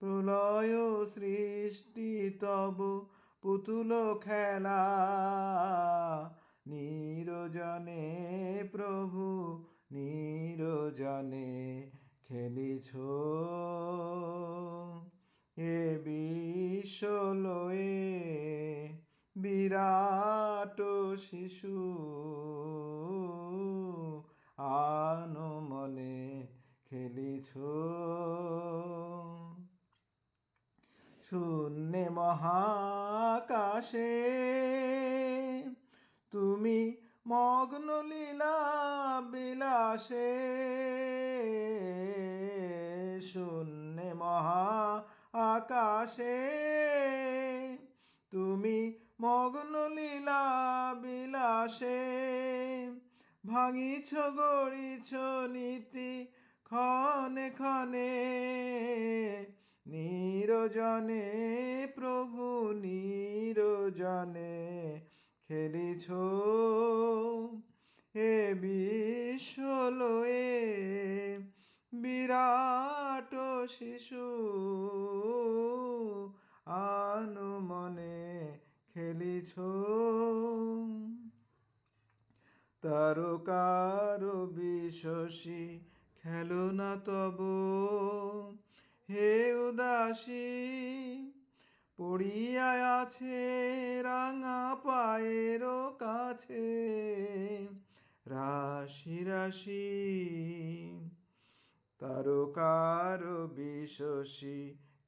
প্রলয় সৃষ্টি তব পুতুল খেলা। নিরজনে প্রভু নিরজনে খেলিছ। এ বিশ্বলয়ে বিরাট শিশু শূন্যে মহাকাশে। তুমি মগ্ন লীলা বিলাসে। শূন্যে মহা আকাশে তুমি মগ্ন লীলা বিলাসে। ভাঙিছ, গড়িছ নীতি ক্ষণে ক্ষণে। নিরজনে, প্রভু নিরজনে খেলিছ। এ বিশ্বলয়ে বিরাট শিশু আনু মনে খেলিছ। তারকার বিশ্বসী খেলো না তব। হে উদাসী পড়িয়া আছে রাঙা পায়ের কাছে। রাশি রাশি, তারকার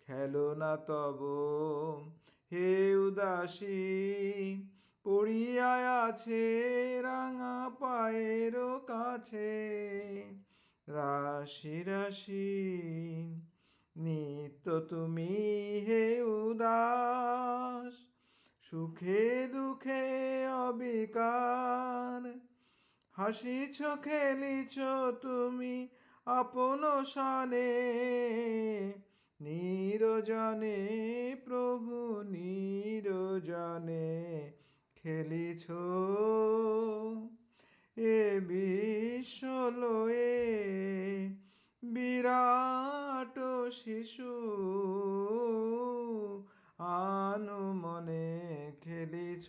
খেলো না তব। হে উদাসী পড়িয়া আছে রাঙা পায়ের কাছে। রাশি রাশি নিত্য তুমি হে উদাস, সুখে দুঃখে অবিকার। হাসিছ খেলিছ তুমি আপন সনে, নিরজনে প্রভু নিরজনে খেলিছ। এ বিশ্বলয়ে বিরাট শিশু আনু মনে খেলিছ